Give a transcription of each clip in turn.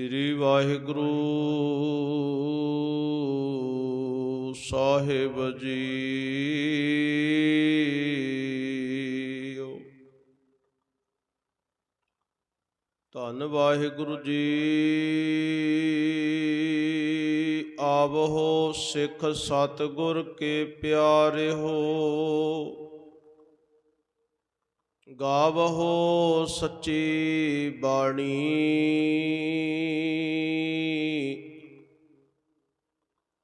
ਸ੍ਰੀ ਵਾਹਿਗੁਰੂ ਸਾਹਿਬ JIO ਧੰਨ ਵਾਹਿਗੁਰੂ ਜੀ ਆਵਹੋ ਸਿੱਖ ਸਤਿਗੁਰ ਕੇ ਪਿਆਰੇ ਹੋ। ਗਾਵਹੋ ਸੱਚੀ ਬਾਣੀ।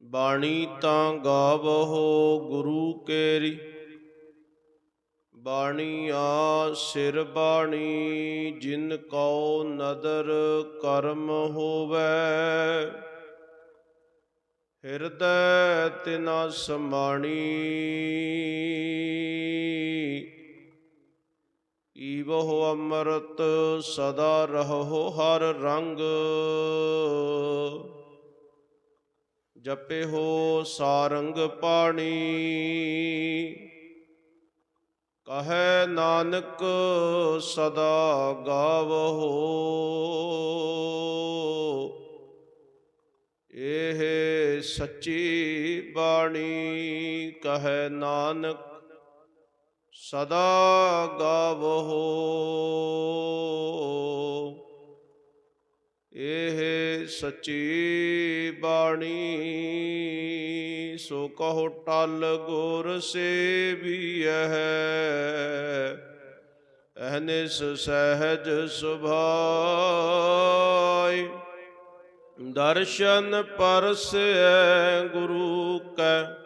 ਬਾਣੀ ਤਾਂ ਗਾਵਹੋ ਗੁਰੂ ਕੇਰੀ। ਬਾਣੀ ਆ ਸਿਰ ਬਾਣੀ, ਜਿਨ ਕਉ ਨਦਰ ਕਰਮ ਹੋਵੇ। ਹਿਰਦੈ ਤਿਨਾ ਸਮਾਣੀ। ਈਵਹੁ ਅੰਮ੍ਰਿਤ, ਸਦਾ ਰਹੋ ਹਰ ਰੰਗ। ਜਪੇ ਹੋ ਸਾਰੰਗ ਪਾਣੀ। ਕਹੈ ਨਾਨਕ, ਸਦਾ ਗਾਵਹੋ। ਇਹ ਸੱਚੀ ਬਾਣੀ, ਕਹੈ ਨਾਨਕ ਸਦਾ ਗਾਵਹੋ ਇਹ ਸੱਚੀ ਬਾਣੀ, ਸੋ ਕਹੋ ਟਲ ਗੁਰ ਸੇਵੀਐ। ਅਹਨਿਸ ਸਹਿਜ ਸੁਭਾਈ। ਦਰਸ਼ਨ ਪਰਸੈ ਗੁਰੂ ਕੈ।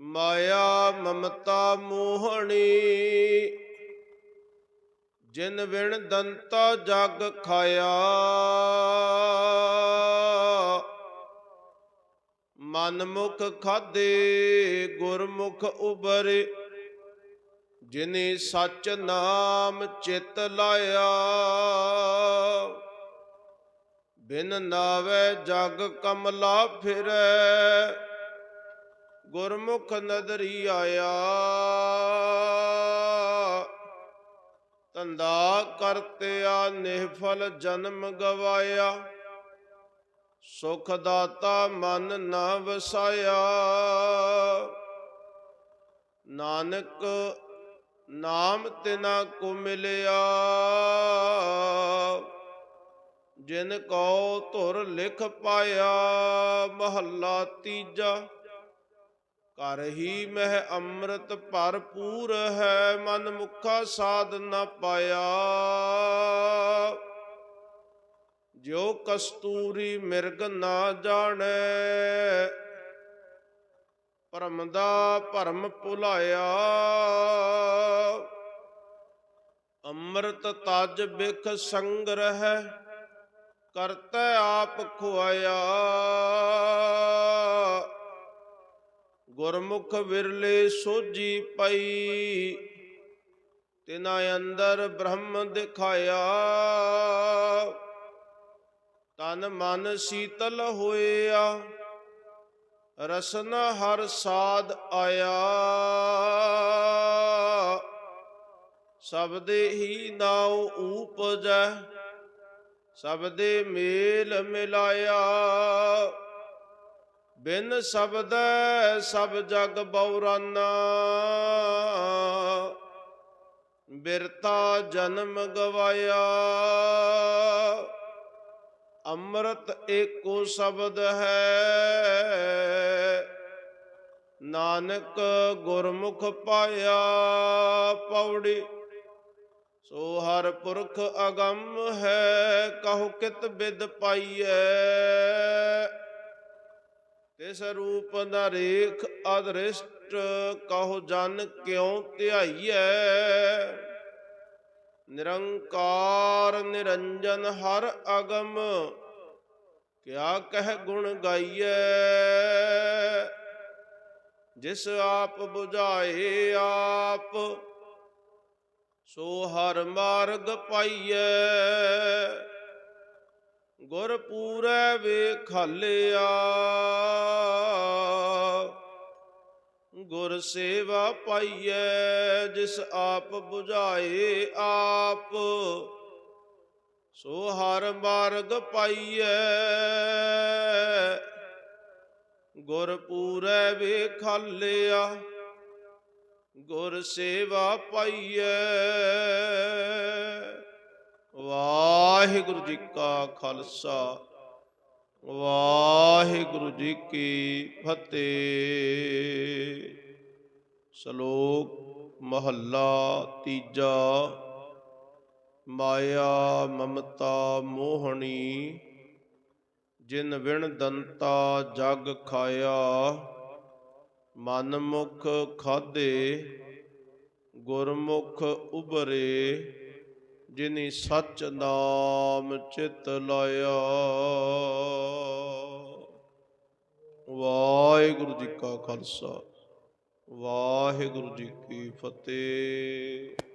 ਮਾਇਆ ਮਮਤਾ ਮੋਹਣੀ। ਜਿਨ ਵਿਣ ਦੰਤਾ ਜਗ ਖਾਇਆ। ਮਨਮੁਖ ਖਾਦੇ ਗੁਰਮੁਖ ਉਬਰੇ। ਜਿਨੇ ਸੱਚ ਨਾਮ ਚਿਤ ਲਾਇਆ। ਬਿਨ ਨਾਵੇ ਜਗ ਕਮਲਾ ਫਿਰੈ। ਗੁਰਮੁਖ ਨਦਰੀ ਆਇਆ। ਤੰਦਾ ਕਰਤਿਆ ਨਿਹਫਲ ਜਨਮ ਗਵਾਇਆ। ਸੁਖ ਦਾਤਾ ਮਨ ਨਾ ਵਸਾਇਆ। ਨਾਨਕ ਨਾਮ ਤਿਨਾ ਕੋ ਮਿਲਿਆ। ਜਿਨ ਕੋ ਧੁਰ ਲਿਖ ਪਾਇਆ, ਮਹੱਲਾ ਤੀਜਾ ਕਰ ਹੀ ਮਹਿ ਅੰਮ੍ਰਿਤ ਭਰਪੂਰ ਹੈ, ਮਨ ਮੁਖਾ ਸਾਧ ਨਾ ਪਾਇਆ। ਜੋ ਕਸਤੂਰੀ ਮਿਰਗ ਨਾ ਜਾਣੈ, ਭਰਮ ਦਾ ਭਰਮ ਭੁਲਾਇਆ। ਅੰਮ੍ਰਿਤ ਤਜ ਬਿਖ ਸੰਗ੍ਰਹਿ, ਕਰਤੈ ਆਪ ਖੁਆਇਆ। ਗੁਰਮੁਖ ਵਿਰਲੇ ਸੋਜੀ ਪਈ। ਤਿਨਾ ਅੰਦਰ ਬ੍ਰਹਮ ਦਿਖਾਇਆ। ਤਨ ਮਨ ਸੀਤਲ ਹੋਇਆ। ਰਸਨ ਹਰ ਸਾਧ ਆਇਆ। ਸਬਦੇ ਹੀ ਨਾਉ ਊਪਜੈ ਸਬਦੇ ਮੇਲ ਮਿਲਾਇਆ। ਬਿਨ ਸ਼ਬਦ ਸਭ ਜਗ ਬਉਰਾਨਾ ਬਿਰਤਾ ਜਨਮ ਗਵਾਇਆ। ਅੰਮ੍ਰਿਤ ਏਕੋ ਸ਼ਬਦ ਹੈ। ਨਾਨਕ ਗੁਰਮੁਖ ਪਾਇਆ ਪੌੜੀ। ਸੋ ਹਰ ਪੁਰਖ ਅਗੰਮ ਹੈ, ਕਹੋ ਕਿਤ ਬਿਦ ਪਾਈਐ। ਤਿਸ ਰੂਪ ਨਰੇਖ ਅਦ੍ਰਿਸ਼ਟ ਕਹੋ ਜਨ ਕਿਉ ਧਿਆਈਐ। ਨਿਰੰਕਾਰ ਨਿਰੰਜਨ ਹਰ ਅਗਮ, ਕਿਆ ਕਹਿ ਗੁਣ ਗਾਈਐ। ਜਿਸ ਆਪ 부ਝਾਏ ਆਪ, ਸੋ ਹਰ ਮਾਰਗ ਪਾਈਐ। ਗੁਰ ਪੂਰੈ ਵੇਖਾਲਿਆ। ਗੁਰ ਸੇਵਾ ਪਾਈਐ, ਜਿਸ ਆਪ 부ਝਾਏ ਆਪ। ਸੋ ਹਰ ਮਾਰਗ ਪਾਈਐ। ਗੁਰ ਪੂਰੈ ਵੇਖਾਲਿਆ ਗੁਰ ਸੇਵਾ ਪਾਈਐ। ਵਾਹਿਗੁਰੂ ਜੀ ਕਾ ਖਾਲਸਾ, ਵਾਹਿਗੁਰੂ ਜੀ ਕੀ ਫਤਿਹ। ਸ਼ਲੋਕ ਮਹੱਲਾ ਤੀਜਾ। ਮਾਇਆ ਮਮਤਾ ਮੋਹਣੀ, ਜਿਨ ਵਿਣ ਦੰਤਾ ਜਗ ਖਾਇਆ, ਮਨ ਮੁਖ ਖਾਦੇ ਗੁਰਮੁਖ ਉਬਰੇ ਜਿਨੀ ਸਚ ਨਾਮ ਚਿਤ ਲਾਇਆ। ਵਾਹਿਗੁਰੂ ਜੀ ਕਾ ਖਾਲਸਾ। ਵਾਹਿਗੁਰੂ ਜੀ ਕੀ ਫਤਿਹ।